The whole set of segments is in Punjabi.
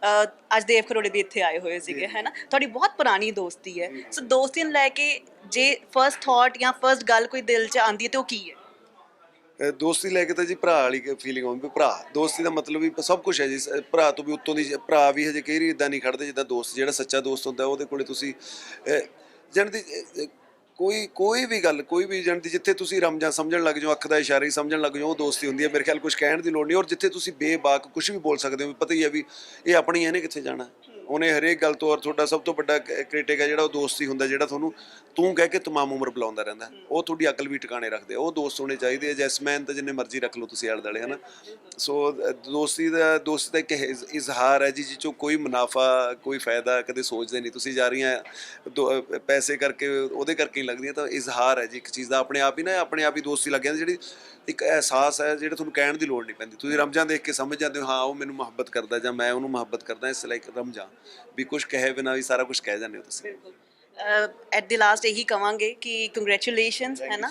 ਅਹ ਅੱਜ ਦੇਵ ਖਰੋੜੇ ਵੀ ਇੱਥੇ ਆਏ ਹੋਏ ਸੀਗੇ ਹੈ ਨਾ ਤੁਹਾਡੀ ਬਹੁਤ ਪੁਰਾਣੀ ਦੋਸਤੀ ਹੈ। ਸੋ ਦੋਸਤੀ ਨੂੰ ਲੈ ਕੇ ਜੇ ਫਰਸਟ ਥਾਟ ਜਾਂ ਫਰਸਟ ਗੱਲ ਕੋਈ ਦਿਲ 'ਚ ਆਉਂਦੀ ਹੈ ਤੇ ਉਹ ਕੀ ਹੈ? ਅਹ ਦੋਸਤੀ ਲੈ ਕੇ ਤਾਂ ਜੀ ਭਰਾ ਵਾਲੀ ਫੀਲਿੰਗ ਆਉਂਦੀ ਵੀ ਭਰਾ ਦੋਸਤੀ ਦਾ ਮਤਲਬ ਵੀ ਸਭ ਕੁਝ ਹੈ ਜੀ। ਸ- ਭਰਾ ਤੋਂ ਵੀ ਉੱਤੋਂ ਦੀ ਭਰਾ ਵੀ ਹਜੇ ਕਈ ਵਾਰੀ ਇਦਾਂ ਨਹੀਂ ਖੜਦੇ ਜਿੱਦਾਂ ਦੋਸਤ ਜਿਹੜਾ ਸੱਚਾ ਦੋਸਤ ਹੁੰਦਾ ਉਹਦੇ ਕੋਲੇ ਤੁਸੀਂ ਜਣ ਦੀ ਅਹ, ਅਹ, ਕੋਈ ਕੋਈ ਵੀ ਗੱਲ, ਕੋਈ ਵੀ ਜਣ ਦੀ ਜਿੱਥੇ ਤੁਸੀਂ ਰਮਜਾਂ ਸਮਝਣ ਲੱਗ ਜਾਓ, ਅੱਖ ਦਾ ਇਸ਼ਾਰਾ ਹੀ ਸਮਝਣ ਲੱਗ ਜਾਓ, ਉਹ ਦੋਸਤੀ ਹੁੰਦੀ ਹੈ, ਮੇਰੇ ਖਿਆਲ ਕੁਝ ਕਹਿਣ ਦੀ ਲੋੜ ਨਹੀਂ, ਔਰ ਜਿੱਥੇ ਤੁਸੀਂ ਬੇਬਾਕ ਕੁਝ ਵੀ ਬੋਲ ਸਕਦੇ ਹੋ, ਵੀ ਪਤਾ ਹੀ ਹੈ ਵੀ ਇਹ ਆਪਣੀ ਇਹਨੇ ਕਿੱਥੇ ਜਾਣਾ? ਉਹਨੇ ਹਰੇਕ ਗੱਲ ਤੋਂ ਔਰ ਤੁਹਾਡਾ ਸਭ ਤੋਂ ਵੱਡਾ ਕ੍ਰਿਟਿਕ ਹੈ ਜਿਹੜਾ ਉਹ ਦੋਸਤੀ ਹੁੰਦਾ, ਜਿਹੜਾ ਤੁਹਾਨੂੰ ਤੂੰ ਕਹਿ ਕੇ ਤਮਾਮ ਉਮਰ ਬੁਲਾਉਂਦਾ ਰਹਿੰਦਾ ਉਹ ਤੁਹਾਡੀ ਅਕਲ ਵੀ ਟਿਕਾਣੇ ਰੱਖਦੇ ਉਹ ਦੋਸਤ ਹੋਣੇ ਚਾਹੀਦੇ ਆ, ਜੈਸਮੈਨ ਤਾਂ ਜਿੰਨੇ ਮਰਜ਼ੀ ਰੱਖ ਲਓ ਤੁਸੀਂ ਆਲੇ ਦੁਆਲੇ ਹਨਾ? ਸੋ ਦੋਸਤੀ ਦਾ ਦੋਸਤੀ ਦਾ ਇੱਕ ਇਜ਼ਹਾਰ ਹੈ ਜੀ ਜਿਹ ਚੋਂ ਕੋਈ ਮੁਨਾਫਾ, ਕੋਈ ਫਾਇਦਾ ਕਦੇ ਸੋਚਦੇ ਨਹੀਂ। ਤੁਸੀਂ ਜਾ ਰਹੀਆਂ ਦੋ- ਪੈਸੇ ਕਰਕੇ, ਉਹਦੇ ਕਰਕੇ ਹੀ ਲੱਗਦੀਆਂ ਤਾਂ ਇਜ਼ਹਾਰ ਹੈ ਜੀ, ਇੱਕ ਚੀਜ਼ ਦਾ ਆਪਣੇ ਆਪ ਹੀ ਨਾ, ਆਪਣੇ ਆਪ ਹੀ ਦੋਸਤੀ ਲੱਗ ਜਾਂਦੀ, ਜਿਹੜੀ ਇੱਕ ਅਹਿਸਾਸ ਹੈ, ਜਿਹੜਾ ਤੁਹਾਨੂੰ ਕਹਿਣ ਦੀ ਲੋੜ ਨਹੀਂ ਪੈਂਦੀ। ਤੁਸੀਂ ਰਮਜ਼ਾਨ ਦੇਖ ਕੇ ਸਮਝ ਜਾਂਦੇ ਹੋ, ਹਾਂ, ਉਹ ਮੈਨੂੰ ਮੁਹੱਬਤ ਕਰਦਾ ਜਾਂ ਮੈਂ ਉਹਨੂੰ ਮੁਹੱਬਤ ਕਰਦਾ, ਇਸ ਲਈ ਰਮਜ਼ਾਨ, ਵੀ ਕੁਝ ਕਹੇ ਬਿਨਾਂ ਵੀ ਸਾਰਾ ਕੁਝ ਕਹਿ ਜਾਂਦੇ ਹੋ ਤੁਸੀਂ। ਐਟ ਦੀ ਲਾਸਟ ਇਹੀ ਕਵਾਂਗੇ ਕਿ ਕੰਗ੍ਰੈਚੁਲੇਸ਼ਨਸ ਹੈ ਨਾ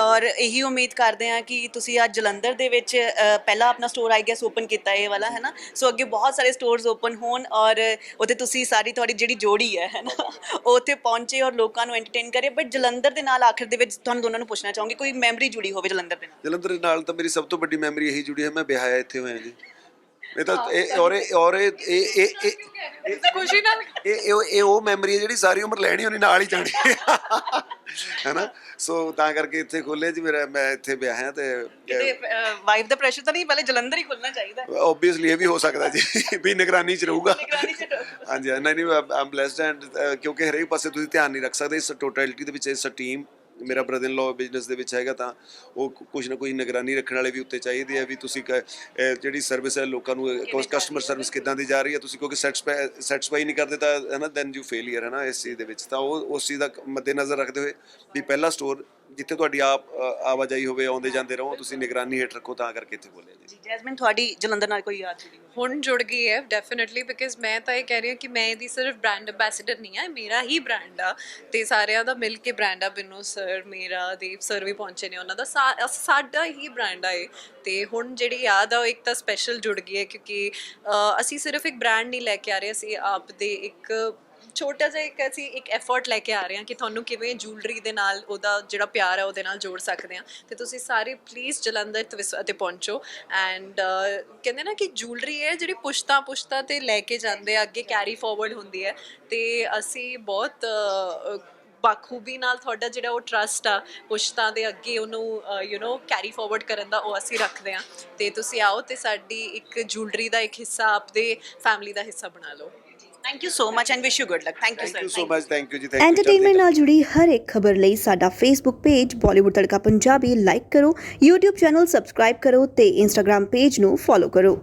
ਔਰ ਇਹੀ ਉਮੀਦ ਕਰਦੇ ਹਾਂ ਕਿ ਤੁਸੀਂ ਅੱਜ ਜਲੰਧਰ ਦੇ ਵਿੱਚ ਅ, ਪਹਿਲਾ ਆਪਣਾ ਸਟੋਰ ਆਈ ਗੈਸ ਓਪਨ ਕੀਤਾ ਇਹ ਵਾਲਾ ਹੈ ਨਾ ਸੋ ਅੱਗੇ ਬਹੁਤ ਸਾਰੇ ਸਟੋਰਸ ਓਪਨ ਹੋਣ ਔਰ ਉੱਥੇ ਤੁਸੀਂ ਸਾਰੀ ਤੁਹਾਡੀ ਜਿਹੜੀ ਜੋੜੀ ਹੈ ਹੈ ਨਾ ਉਹ ਉੱਥੇ ਪਹੁੰਚੇ ਔਰ ਲੋਕਾਂ ਨੂੰ ਐਂਟਰਟੇਨ ਕਰੇ। ਬਟ ਜਲੰਧਰ ਦੇ ਨਾਲ ਆਖਿਰ ਦੇ ਵਿੱਚ ਤੁਹਾਨੂੰ ਦੋਨਾਂ ਨੂੰ ਪੁੱਛਣਾ ਚਾਹੂੰਗੀ ਕੋਈ ਮੈਮਰੀ ਜੁੜੀ ਹੋਵੇ ਜਲੰਧਰ ਦੇ ਨਾਲ? ਜਲੰਧਰ ਦੇ ਨਾਲ ਤਾਂ ਮੇਰੀ ਸਭ ਤੋਂ ਵੱਡੀ ਮੈਮਰੀ ਇਹੀ ਜੁੜੀ ਹੈ ਮੈਂ ਵਿਆਹਿਆ ਇੱਥੇ ਹੋਇਆ ਜੀ। ਇਹ ਤਾਂ ਇਹ ਔਰ ਇਹ ਔਰ ਇਹ ਇਹ ਇਹ ਇਹ ਖੁਸ਼ੀ ਨਾਲ ਇਹ ਇਹ- ਇਹ ਉਹ ਮੈਮਰੀ ਹੈ ਜਿਹੜੀ ਸਾਰੀ ਉਮਰ ਲੈਣੀ ਉਹਨੇ ਨਾਲ ਹੀ ਜਾਣੀ ਹੈਨਾ? ਸੋ ਤਾਂ ਕਰਕੇ ਇੱਥੇ ਖੋਲੇ ਜੀ ਮੇਰਾ ਮੈਂ ਇੱਥੇ ਵਿਆਹਿਆ ਤੇ ਵਾਈਫ ਦਾ ਪ੍ਰੈਸ਼ਰ ਤਾਂ ਨਹੀਂ ਪਹਿਲੇ ਜਲੰਧਰ ਹੀ ਖੁੱਲਣਾ ਚਾਹੀਦਾ ਆਬਵੀਅਸਲੀ ਇਹ ਵੀ ਹੋ ਸਕਦਾ ਜੀ ਵੀ ਨਿਗਰਾਨੀ ਚ ਰਹੂਗਾ। ਨਿਗਰਾਨੀ 'ਚ ਰਹੂਗਾ। ਹਾਂਜੀ ਨਹੀਂ ਨਹੀਂ ਆਮ ਬlesed ਐਂਡ ਕਿਉਂਕਿ ਹਰੇਕ ਪਾਸੇ ਤੁਸੀਂ ਧਿਆਨ ਨਹੀਂ ਰੱਖ ਸਕਦੇ ਇਸ ਟੋਟੈਲਿਟੀ ਦੇ ਵਿੱਚ ਇਸ ਟੀਮ ਮੇਰਾ ਬ੍ਰਦਰ ਇਨ ਲਾਅ ਬਿਜ਼ਨਸ ਦੇ ਵਿੱਚ ਹੈਗਾ ਤਾਂ ਉਹ ਕੁਝ ਨਾ ਕੁਝ ਨਿਗਰਾਨੀ ਰੱਖਣ ਵਾਲੇ ਵੀ ਉੱਤੇ ਚਾਹੀਦੇ ਆ ਵੀ ਤੁਸੀਂ ਕ- ਅਹ ਜਿਹੜੀ ਸਰਵਿਸ ਹੈ ਲੋਕਾਂ ਨੂੰ ਕਸਟਮਰ ਸਰਵਿਸ ਕਿੱਦਾਂ ਦੀ ਜਾ ਰਹੀ ਹੈ ਤੁਸੀਂ ਕਿਉਂਕਿ ਸੈਟੀਸਫਾਈ ਨਹੀਂ ਕਰਦੇ ਤਾਂ ਹੈ ਨਾ ਦੈਨ ਯੂ ਫੇਲਿਅਰ ਹੈ ਨਾ ਇਸ ਚੀਜ਼ ਦੇ ਵਿੱਚ। ਤਾਂ ਉਹ ਉਸ ਚੀਜ਼ ਦਾ ਮੱਦੇਨਜ਼ਰ ਰੱਖਦੇ ਹੋਏ ਵੀ ਪਹਿਲਾ ਸਟੋਰ ਜਿੱਥੇ ਤੁਹਾਡੀ ਆਪ ਆਵਾਜਾਈ ਹੋਵੇ ਆਉਂਦੇ ਜਾਂਦੇ ਰਹੋ ਤੁਸੀਂ ਨਿਗਰਾਨੀ ਹੇਠ ਰੱਖੋ ਤਾਂ ਕਰਕੇ ਇੱਥੇ ਬੋਲਿਆ ਜੀ ਜੈਸਮਿਨ ਤੁਹਾਡੀ ਜਲੰਧਰ ਨਾਲ ਕੋਈ ਯਾਦ ਜੁੜੀ ਹੁਣ ਜੁੜ ਗਈ ਹੈ ਡੈਫੀਨਿਟਲੀ ਬਿਕਾਜ਼ ਮੈਂ ਤਾਂ ਇਹ ਕਹਿ ਰਹੀ ਹਾਂ ਕਿ ਮੈਂ ਇਹਦੀ ਸਿਰਫ ਬ੍ਰਾਂਡ ਐਂਬੈਸਡਰ ਨਹੀਂ ਆ ਮੇਰਾ ਹੀ ਬ੍ਰਾਂਡ ਆ। ਤੇ ਸਾਰਿਆਂ ਦਾ ਮਿਲ ਕੇ ਬ੍ਰਾਂਡ ਆ ਬਿੰਨੂ ਸਰ ਮੇਰਾ ਦੇਵ ਸਰ ਵੀ ਪਹੁੰਚੇ ਨੇ ਉਹਨਾਂ ਦਾ ਸਾਡਾ ਹੀ ਬ੍ਰਾਂਡ ਆ ਇਹ। ਤੇ ਹੁਣ ਜਿਹੜੀ ਯਾਦ ਆ ਉਹ ਇੱਕ ਤਾਂ ਸਪੈਸ਼ਲ ਜੁੜ ਗਈ ਹੈ ਕਿਉਂਕਿ ਅਸੀਂ ਸਿਰਫ ਇੱਕ ਬ੍ਰਾਂਡ ਨਹੀਂ ਲੈ ਕੇ ਆ ਰਹੇ ਅਸੀਂ ਆਪ ਦੇ ਇੱਕ ਛੋਟਾ ਜਿਹਾ ਇੱਕ ਅਸੀਂ ਇੱਕ ਐਫਰਟ ਲੈ ਕੇ ਆ ਰਹੇ ਹਾਂ ਕਿ ਤੁਹਾਨੂੰ ਕਿਵੇਂ ਜੂਲਰੀ ਦੇ ਨਾਲ ਉਹਦਾ ਜਿਹੜਾ ਪਿਆਰ ਹੈ ਉਹਦੇ ਨਾਲ ਜੋੜ ਸਕਦੇ ਹਾਂ। ਤੇ ਤੁਸੀਂ ਸਾਰੇ ਪਲੀਜ਼ ਜਲੰਧਰ ਤਵਿਸ ਅਤੇ ਪਹੁੰਚੋ। ਐਂਡ ਕਹਿੰਦੇ ਨਾ ਕਿ ਜੂਲਰੀ ਹੈ ਜਿਹੜੀ ਪੁਸ਼ਤਾ ਪੁਸ਼ਤਾ ਤੇ ਲੈ ਕੇ ਜਾਂਦੇ ਆ, ਅੱਗੇ ਕੈਰੀ ਫਾਰਵਰਡ ਹੁੰਦੀ ਹੈ। ਤੇ ਅਸੀਂ ਬਹੁਤ ਬਾਖੂਬੀ ਨਾਲ ਤੁਹਾਡਾ ਜਿਹੜਾ ਉਹ ਟਰਸਟ ਆ, ਪੁਸ਼ਤਾਂ ਦੇ ਅੱਗੇ ਉਹਨੂੰ ਯੂ نو ਕੈਰੀ ਫਾਰਵਰਡ ਕਰਨ ਦਾ ਉਹ ਅਸੀਂ ਰੱਖਦੇ ਹਾਂ। ਤੇ ਤੁਸੀਂ ਆਓ ਤੇ ਸਾਡੀ ਇੱਕ ਜੁਐਲਰੀ ਦਾ ਇੱਕ ਹਿੱਸਾ ਆਪਦੇ ਫੈਮਿਲੀ ਦਾ ਹਿੱਸਾ ਬਣਾ ਲਓ। Thank you so much and wish you good luck thank you thank you sir so much thank you ਜੀ ਥੈਂਕ ਯੂ ਐਂਟਰਟੇਨਮੈਂਟ ਨਾਲ ਜੁੜੀ ਹਰ ਇੱਕ ਖਬਰ ਲਈ ਸਾਡਾ Facebook page Bollywood Tadka Punjabi like ਕਰੋ YouTube ਚੈਨਲ ਸਬਸਕ੍ਰਾਈਬ ਕਰੋ ਤੇ Instagram ਪੇਜ ਨੂੰ ਫੋਲੋ ਕਰੋ।